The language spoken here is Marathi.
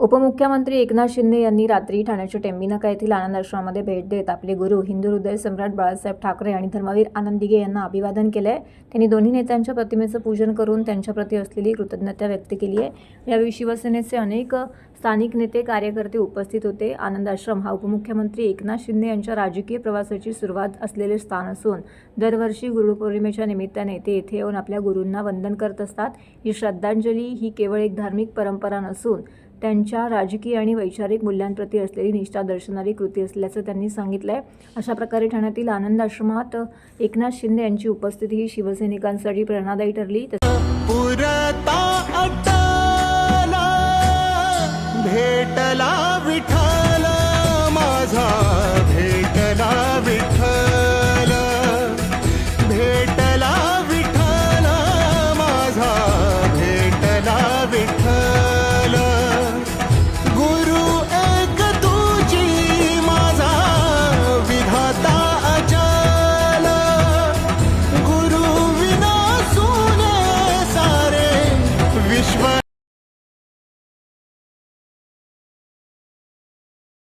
उपमुख्यमंत्री एकनाथ शिंदे यांनी रात्री ठाण्याच्या टेंबिनाका येथील आनंद आश्रमामध्ये भेट देत आपले गुरु हिंदू हृदय सम्राट बाळासाहेब ठाकरे आणि धर्मवीर आनंदिगे यांना अभिवादन केले आहे त्यांनी दोन्ही नेत्यांच्या प्रतिमेचं पूजन करून त्यांच्याप्रती असलेली कृतज्ञता व्यक्त केली आहे. यावेळी शिवसेनेचे अनेक स्थानिक नेते कार्यकर्ते उपस्थित होते. आनंद आश्रम हा उपमुख्यमंत्री एकनाथ शिंदे यांच्या राजकीय प्रवासाची सुरुवात असलेले स्थान असून दरवर्षी गुरुपौर्णिमेच्या निमित्ताने ते येथे येऊन आपल्या गुरूंना वंदन करत असतात. ही श्रद्धांजली ही केवळ एक धार्मिक परंपरा नसून त्यांच्या राजकीय आणि वैचारिक मूल्यांप्रती असलेली निष्ठा दर्शनारी कृती असल्याचं त्यांनी सांगितलंय. अशा प्रकारे ठाण्यातील आनंद आश्रमात एकनाथ शिंदे यांची उपस्थिती ही शिवसैनिकांसाठी प्रेरणादायी ठरली.